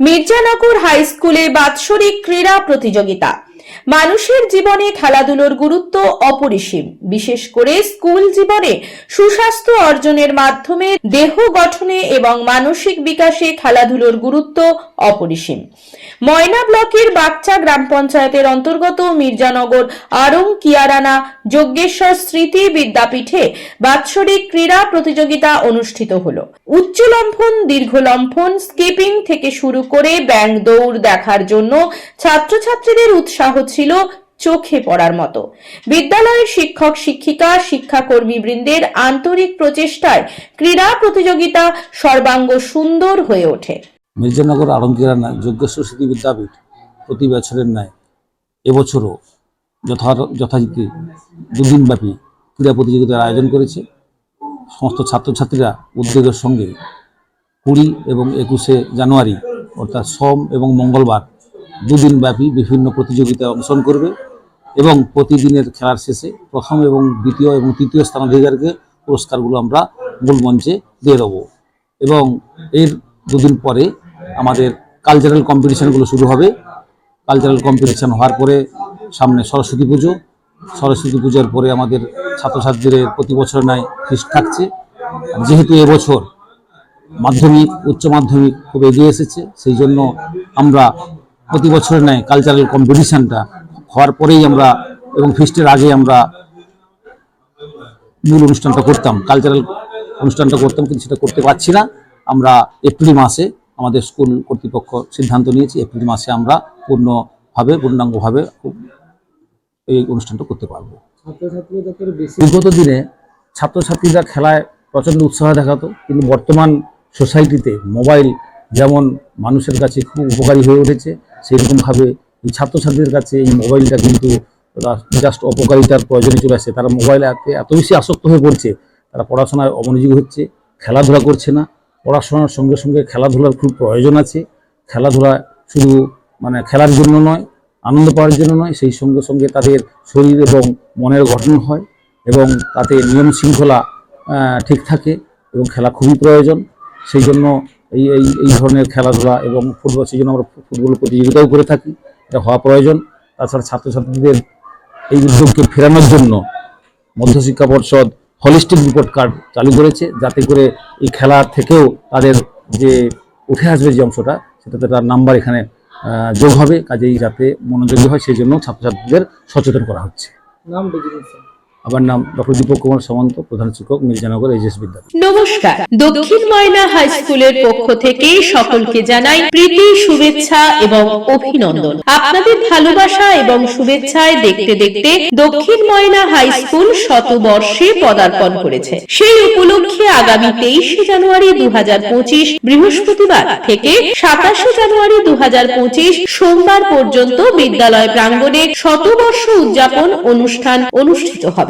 Mirzanagar high স্কুলে বাৎসরিক ক্রীড়া প্রতিযোগিতা। মানুষের জীবনে খেলাধুলোর গুরুত্ব অপরিসীম। বিশেষ করে স্কুল জীবনে সুস্বাস্থ্য অর্জনের মাধ্যমে দেহ গঠনে এবং মানসিক বিকাশে খেলাধুলোর গুরুত্ব অপরিসীম। ময়না ব্লকের বাচ্চা গ্রাম পঞ্চায়েতের অন্তর্গত মির্জানগর আরং কিয়ারানা যজ্ঞেশ্বর স্মৃতি বিদ্যাপীঠে বাৎসরিক ক্রীড়া প্রতিযোগিতা অনুষ্ঠিত হল। উচ্চ লম্ফন, দীর্ঘ লম্ফন, স্কিপিং থেকে শুরু করে ব্যাং দৌড় দেখার জন্য ছাত্রছাত্রীদের উৎসাহ ছিল চোখে পড়ার মতো। বিদ্যালয়ের শিক্ষক, শিক্ষিকা, শিক্ষাকর্মী বৃন্দের আন্তরিক প্রচেষ্টায় ক্রীড়া প্রতিযোগিতা সর্বাঙ্গ সুন্দর হয়ে ওঠে। মির্জানগর আলমগীরানা যজ্ঞেশ্বর স্মৃতি বিদ্যাপীঠ প্রতি বছরের ন্যায় এবছরও যথা যথারীতি দুদিনব্যাপী ক্রীড়া প্রতিযোগিতার আয়োজন করেছে। সমস্ত ছাত্রছাত্রীরা উদ্যোগের সঙ্গে কুড়ি এবং একুশে জানুয়ারি অর্থাৎ সোম এবং মঙ্গলবার দুদিনব্যাপী বিভিন্ন প্রতিযোগিতায় অংশগ্রহণ করবে এবং প্রতিদিনের খেলার শেষে প্রথম এবং দ্বিতীয় এবং তৃতীয় স্থানাধিকারকে পুরস্কারগুলো আমরা মূল মঞ্চে দিয়ে দেবো। এবং এর দুদিন পরে আমাদের কালচারাল কম্পিটিশানগুলো শুরু হবে। কালচারাল কম্পিটিশান হওয়ার পরে সামনে সরস্বতী পুজো। সরস্বতী পুজোর পরে আমাদের ছাত্রছাত্রীদের প্রতি বছর নয় ফিস্ট থাকছে। যেহেতু এবছর মাধ্যমিক, উচ্চ মাধ্যমিক খুব এগিয়ে এসেছে, সেই জন্য আমরা প্রতি বছরের ন্যায় কালচারাল কম্পিটিশনটা হওয়ার পরেই আমরা এবং ফিস্টের আগে আমরা মূল অনুষ্ঠানটা করতাম কালচারাল অনুষ্ঠানটা করতাম কিন্তু সেটা করতে পারছি না। আমরা এপ্রিল মাসে আমাদের স্কুল কর্তৃপক্ষ সিদ্ধান্ত নিয়েছি এপ্রিল মাসে আমরা পূর্ণভাবে, পূর্ণাঙ্গভাবে এই অনুষ্ঠানটা করতে পারব। বিগত দিনে ছাত্রছাত্রীরা খেলায় প্রচণ্ড উৎসাহ দেখাতো, কিন্তু বর্তমান সোসাইটিতে মোবাইল যেমন মানুষের কাছে খুব উপকারী হয়ে উঠেছে সেইরকমভাবে এই ছাত্রছাত্রীদের কাছে এই মোবাইলটা কিন্তু জাস্ট অপকারিতার প্রয়োজনে চলে আসছে। তারা মোবাইলে এত বেশি আসক্ত হয়ে পড়ছে, তারা পড়াশোনায় অমনোযোগী হচ্ছে, খেলাধুলা করছে না। পড়াশোনার সঙ্গে সঙ্গে খেলাধুলার খুব প্রয়োজন আছে। খেলাধুলা শুধু মানে খেলার জন্য নয়, আনন্দ পাওয়ার জন্য নয়, সেই সঙ্গে সঙ্গে তাদের শরীর এবং মনের গঠন হয় এবং তাতে নিয়ম শৃঙ্খলা ঠিক থাকে এবং খেলা খুবই প্রয়োজন। সেই জন্য এই এই এই ধরনের খেলাধুলা এবং ফুটবল সেই জন্য আমরা ফুটবল প্রতিযোগিতাও করে থাকি। এটা হওয়া প্রয়োজন। তাছাড়া ছাত্রছাত্রীদের এই উদ্যোগকে ফেরানোর জন্য মধ্যশিক্ষা পর্ষদ হলিস্টিক রিপোর্ট কার্ড চালু করেছে। যাতে করে এই খেলা থেকেও তাদের যে উঠে আসবে যে অংশটা, সেটাতে তার নাম্বার এখানে যোগ হবে। কাজেই যাতে মনোযোগী হয়, সেই জন্য ছাত্রছাত্রীদের সচেতন করা হচ্ছে। নাম আমার নাম ডক্টর দীপক কুমার সামন্ত, প্রধান শিক্ষক, মির্জানগর এইচএস বিদ্যালয়। নমস্কার। দক্ষিণ ময়না হাই স্কুলের পক্ষ থেকে সকলকে জানাই প্রীতি, শুভেচ্ছা এবং অভিনন্দন। আপনাদের ভালোবাসা এবং শুভেচ্ছায় দেখতে দেখতে দক্ষিণ ময়না হাই স্কুল শতবর্ষে পদার্পণ করেছে। সেই উপলক্ষে আগামী তেইশে জানুয়ারি দু হাজার পঁচিশ, বৃহস্পতিবার থেকে সাতাশে জানুয়ারি দু হাজার পঁচিশ সোমবার পর্যন্ত বিদ্যালয় প্রাঙ্গণে শতবর্ষ উদযাপন অনুষ্ঠান অনুষ্ঠিত হবে।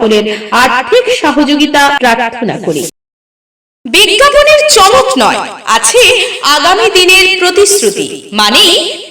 সকলের আর্থিক সহযোগিতা প্রার্থনা করি। বিজ্ঞাপনের চমক নয় আছে আগামী দিনের প্রতিশ্রুতি মানে